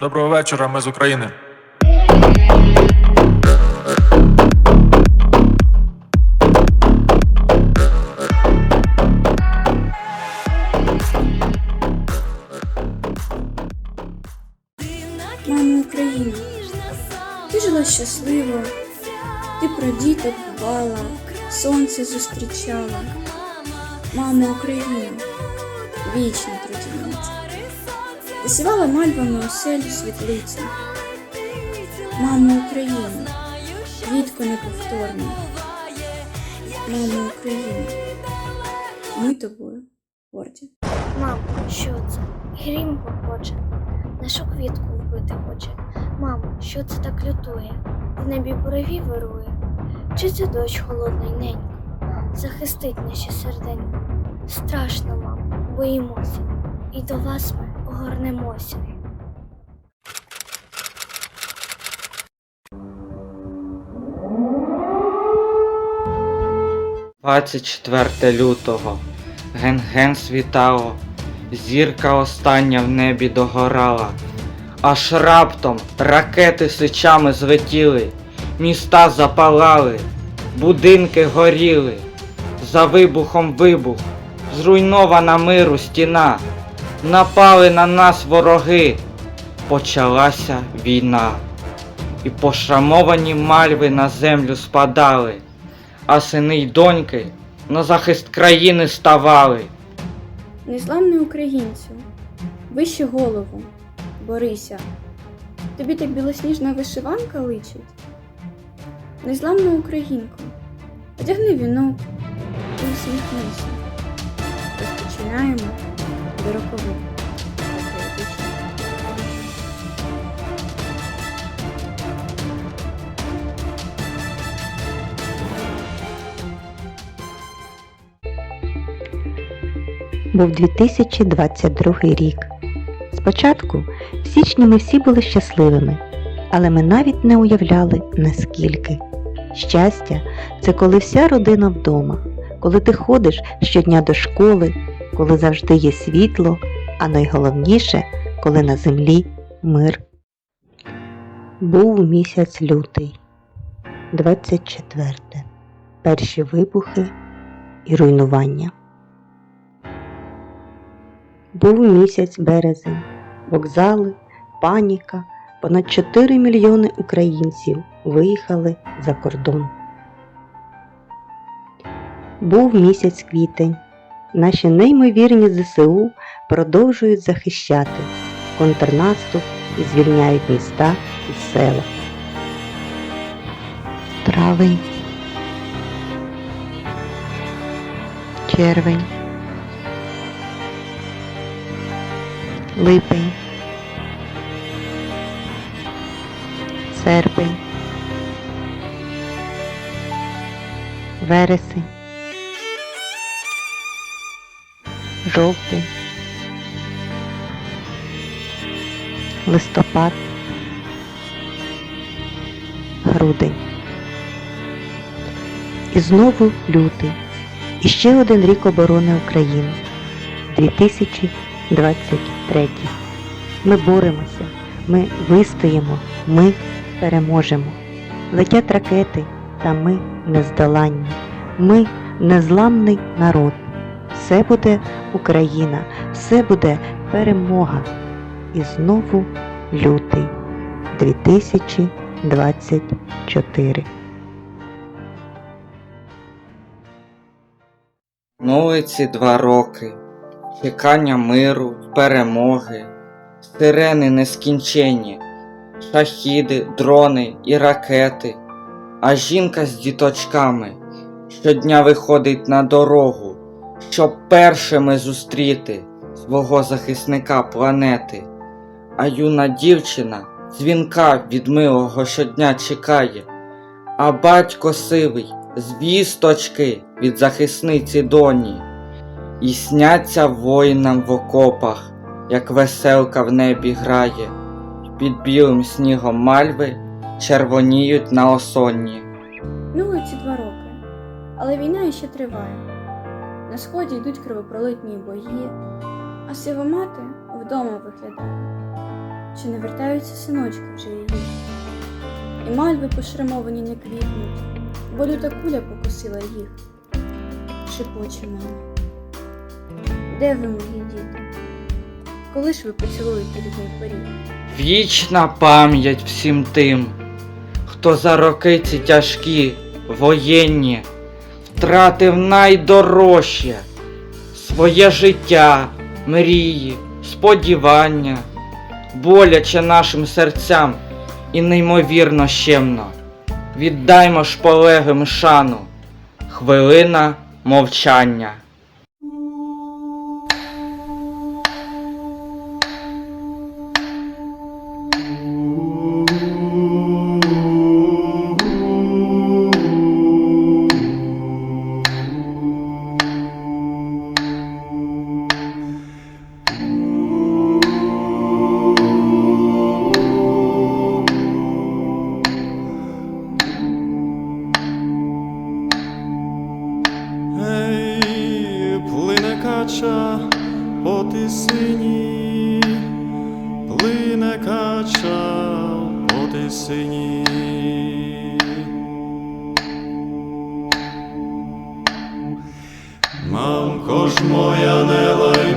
Доброго вечора, ми з України. Мамо Україна, ти жила щасливо, ти про діток дбала, сонце зустрічала. Мамо Україна, трудівниця, ти сівала мальвами оселю світлицю. Мамо Україна, квітко неповторна. Мамо Україна, ми тобою горді. Мам, що це? Грім попоче, нашу квітку вбити хоче. Мамо, що це так лютує? В небі буреві вирує. Чи це дощ холодний ненько? Захистить наші серденько. Страшно, мам, боїмося, і до вас ми огорнемося. – 24 лютого. Ген-ген світало, зірка остання в небі догорала. Аж раптом ракети сичами злетіли, міста запалали, будинки горіли. За вибухом вибух, зруйнована миру стіна. Напали на нас вороги. Почалася війна. І пошрамовані мальви на землю спадали а сини й доньки на захист країни ставали. Незламний українцю, вище голову, борися. Тобі так білосніжна вишиванка личить. Незламна українко, одягни вінок і усміхнися. Розпочинаємо до був 2022 рік. Спочатку, в січні ми всі були щасливими, але ми навіть не уявляли наскільки. Щастя це коли вся родина вдома, коли ти ходиш щодня до школи, коли завжди є світло, а найголовніше, коли на землі мир. Був місяць лютий, 24. Перші вибухи і руйнування. Був місяць березень, вокзали, паніка, понад 4 мільйони українців виїхали за кордон. Був місяць квітень. Наші неймовірні ЗСУ продовжують захищати контрнаступ і звільняють міста і села. Травень. Червень. липень, серпень, вересень, жовтень, листопад, грудень. І знову лютий. І ще один рік оборони України. 2023. Ми боремося, ми вистоїмо, ми переможемо. Летять ракети, та ми нездоланні. Ми незламний народ. Все буде Україна, все буде перемога. І знову лютий 2024. Минули два роки, чекання миру, перемоги, сирени нескінченні, шахіди, дрони і ракети, а жінка з діточками щодня виходить на дорогу, щоб першими зустріти свого захисника планети, а юна дівчина дзвінка від милого щодня чекає, а батько сивий звісточки від захисниці доні. І сняться воїнам в окопах, як веселка в небі грає, під білим снігом мальви червоніють на осонні. Минули ці два роки, але війна іще триває. На сході йдуть кровопролитні бої, а сива мати вдома виглядає. чи не вертаються синочки вже її. І мальви пошрамовані не квітнуть, бо люта куля покосила їх. Шепоче мама. Де ви, мої діти? Коли ж ви поцілуєте рідний поріг? Вічна пам'ять всім тим, хто за роки ці тяжкі, воєнні, втратив найдорожче своє життя, мрії, сподівання, боляче нашим серцям і неймовірно щемно. Віддаймо ж полеглим шану, хвилина мовчання. Кача по тисині, плине кача по тисині. Мамко ж моя не лай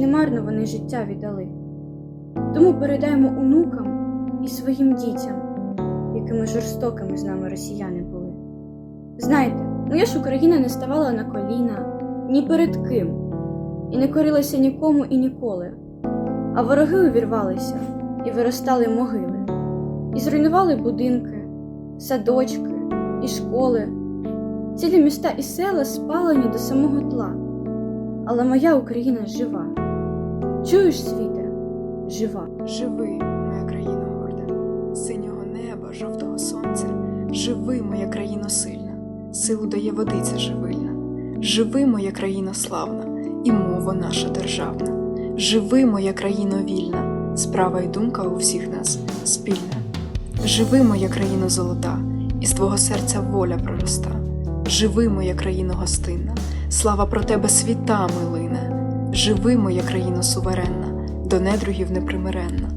лиш немарно вони життя віддали. Тому передаємо онукам і своїм дітям, якими жорстокими з нами росіяни були. Знайте, моя ж Україна не ставала на коліна ні перед ким і не корилася нікому і ніколи, а вороги увірвалися і виростали могили, і зруйнували будинки, садочки і школи. Цілі міста і села спалені до самого тла. Але моя Україна жива. Чуєш, світе? Жива. Живи, моя країна горда, синього неба, жовтого сонця, живи, моя країна сильна, силу дає водиця живильна. Живи, моя країна славна, і мова наша державна. Живи, моя країна вільна, справа і думка у всіх нас спільна. Живи, моя країна золота, і з твого серця воля пророста. Живи, моя країна гостинна, слава про тебе світами лине. Живи, моя країна суверенна, до недругів непримиренна.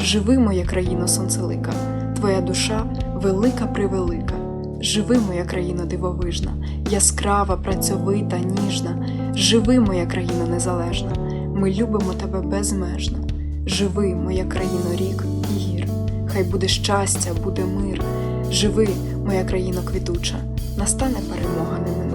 Живи, моя країна сонцелика, твоя душа велика превелика. Живи, моя країна дивовижна, яскрава, працьовита, ніжна. Живи, моя країна незалежна, ми любимо тебе безмежно. Живи, моя країно рік і гір, хай буде щастя, буде мир. Живи, моя країно квітуча, настане перемога неминуча.